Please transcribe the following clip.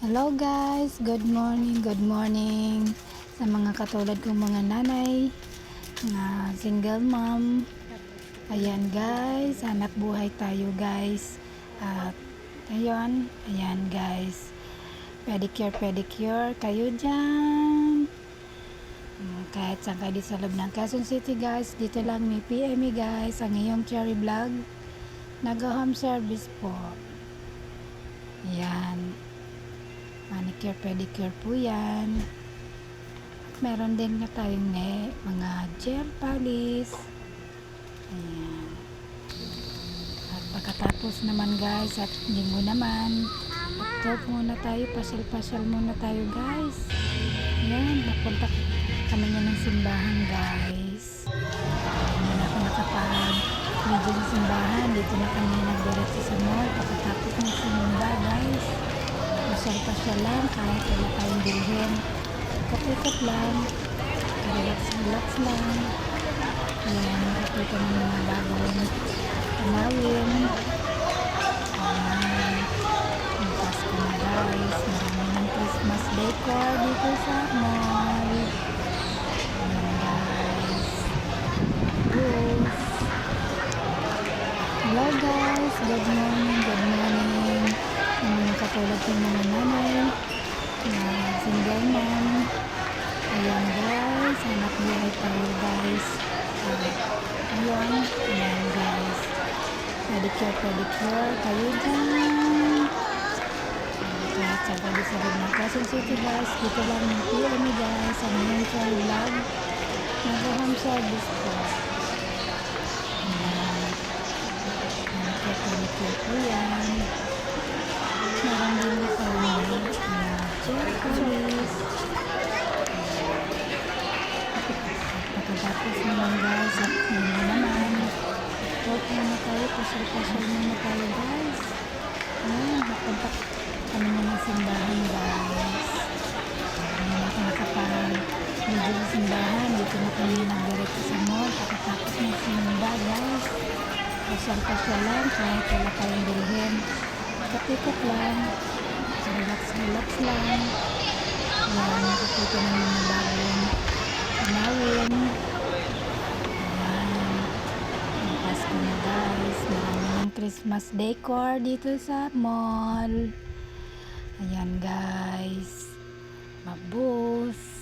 Hello guys, good morning, good morning sa mga katulad kong mga nanay na single mom. Ayan guys, hanap buhay tayo guys. At ayun, ayan guys. Pedicure, pedicure, kayo dyan. Mm, Kahit saan kayo sa loob ng Quezon City guys, dito lang may PME guys, ang iyong cherry vlog. Nag-home service po. Ayan. Manicure, pedicure po yan. Meron din na tayong ne, mga gel polish. Ayan. At pagkatapos naman guys, at linggo naman, laptop muna tayo, pasyal-pasyal muna tayo guys. Ayan, napunta kami nga ng simbahan guys. Pasyal-pasyal lang kahit wala tayong bilhin. Kapikat lang. Relax-relax lang. Ayan, nakikita ng mga bagong tanawin. Ayan. Ang Pasko na guys. Marami ng Christmas decor dito sa mall. Ayan guys. Yes. Hello guys, good morning, good morning. Katulad ng mga nanay na single mom. Ayan guys, buhay tayo guys. Uh, ayun, ayan guys. Pedicure, pedicure, kayo dyan. Kahit sa ng City guys, dito lang yung PME guys, ang car vlog. Nag-home service po. Ayan. Yan. Police. Pagkatapos naman guys, at yun na naman. Huwag muna tayo, pasyal-pasyal muna tayo guys. Ayan, napunta kami na ng simbahan guys. Na ako nakapag medyo sa simbahan. Dito na kami nagdiretso sa mall. Pagkatapos ng simba guys. Pasyal-pasyal lang kahit wala tayong bilhin. Kapikat lang. Relax-relax lang. Ayan, nakikita ng mga bagong tanawin. Ayan. Ang Pasko na guys. Marami ng Christmas decor dito sa mall. Ayan guys. Mabus.